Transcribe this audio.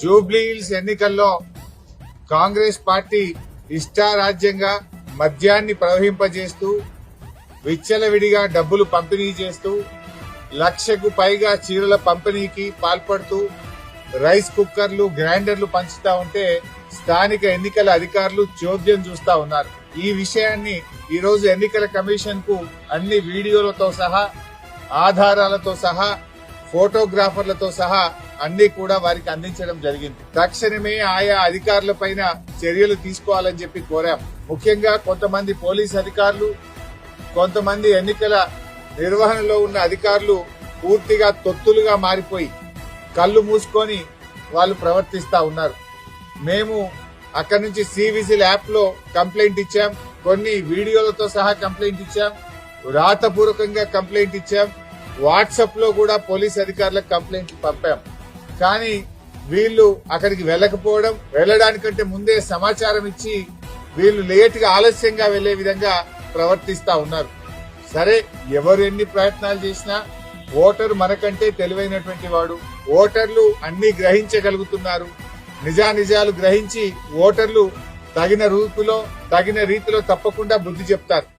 జూబ్లీహిల్స్ ఎన్నికల్లో కాంగ్రెస్ పార్టీ ఇష్టారాజ్యంగా మద్యాన్ని ప్రవహింపజేస్తూ విచ్చలవిడిగా డబ్బులు పంపిణీ చేస్తూ లక్షకు పైగా చీరల పంపిణీకి పాల్పడుతూ రైస్ కుక్కర్లు గ్రైండర్లు పంచుతా ఉంటే స్థానిక ఎన్నికల అధికారులు చోద్యం చూస్తా ఉన్నారు. ఈ విషయాన్ని ఈరోజు ఎన్నికల కమిషన్కు అన్ని వీడియోలతో సహా ఆధారాలతో సహా ఫోటోగ్రాఫర్లతో సహా అన్ని కూడా వారికి అందించడం జరిగింది. తక్షణమే ఆయా అధికారుల పైన చర్యలు తీసుకోవాలని చెప్పి కోరాం. ముఖ్యంగా కొంతమంది పోలీస్ అధికారులు కొంతమంది ఎన్నికల నిర్వహణలో ఉన్న అధికారులు పూర్తిగా తొత్తులుగా మారిపోయి కళ్ళు మూసుకొని వాళ్ళు ప్రవర్తిస్తా ఉన్నారు. మేము అక్కడి నుంచి సివిజిల్ యాప్లో కంప్లైంట్ ఇచ్చాం. కొన్ని వీడియోలతో సహా కంప్లైంట్ ఇచ్చాం. రాతపూర్వకంగా కంప్లైంట్ ఇచ్చాం. వాట్సాప్లో కూడా పోలీస్ అధికారులకు కంప్లైంట్ పంపాం. కానీ వీళ్ళు అక్కడికి వెళ్ళకపోవడం వెళ్ళడానికంటే ముందే సమాచారం ఇచ్చి వీళ్ళు లేట్గా ఆలస్యంగా వెళ్ళే విధంగా ప్రవర్తిస్తా ఉన్నారు. సరే ఎవరు ఎన్ని ప్రయత్నాలు చేసినా ఓటరు మనకంటే తెలివైనటువంటి వాడు. ఓటర్లు అన్ని గ్రహించగలుగుతున్నారు. నిజానిజాలు గ్రహించి ఓటర్లు తగిన రూపులో తగిన రీతిలో తప్పకుండా బుద్ధి చెప్తారు.